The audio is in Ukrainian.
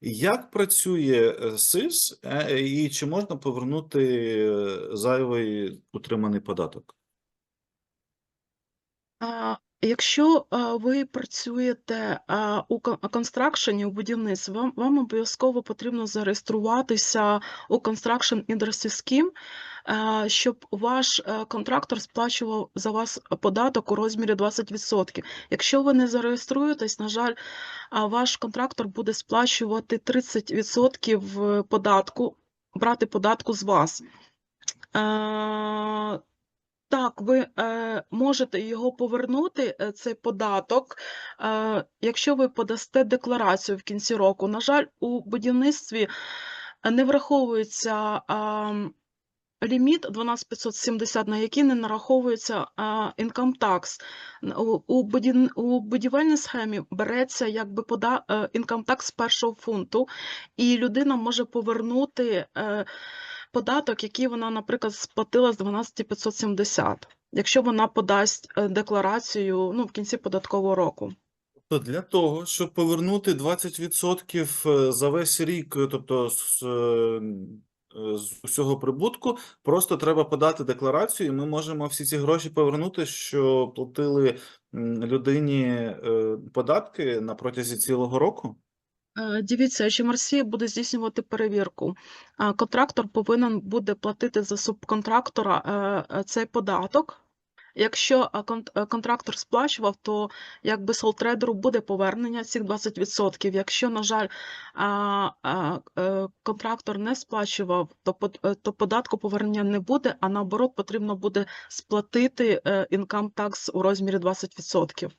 Як працює е, СИС, е, і чи можна повернути е, зайвий утриманий податок? Якщо ви працюєте у кон- констракшені, у будівництві, вам, вам обов'язково потрібно зареєструватися у Construction Industry Scheme, щоб ваш е, контрактор сплачував за вас податок у розмірі 20%. Якщо ви не зареєструєтесь, на жаль, ваш контрактор буде сплачувати 30% податку, брати податку з вас. Е, так, ви е, можете його повернути, е, цей податок, е, якщо ви подасте декларацію в кінці року. На жаль, у будівництві е, не враховується м, ліміт 12570, на який не нараховується income tax. У, будівельній схемі береться якби пода, е, income tax з першого фунту, і людина може повернути е, податок, який вона, наприклад, сплатила з 12570, якщо вона подасть е, декларацію ну, в кінці податкового року. То для того, щоб повернути 20% е, за весь рік, тобто з, е, е, усього прибутку, просто треба подати декларацію, і ми можемо всі ці гроші повернути, що платили людині е, податки на протязі цілого року. Е, Дивіться, HMRC буде здійснювати перевірку. Контрактор повинен буде платити за субконтрактора е, е, цей податок. Якщо е, контрактор сплачував, то якби солтрейдеру буде повернення цих 20%. Якщо, на жаль, е, контрактор не сплачував, е, то податку повернення не буде, а наоборот потрібно буде сплатити інкам income tax у розмірі 20%.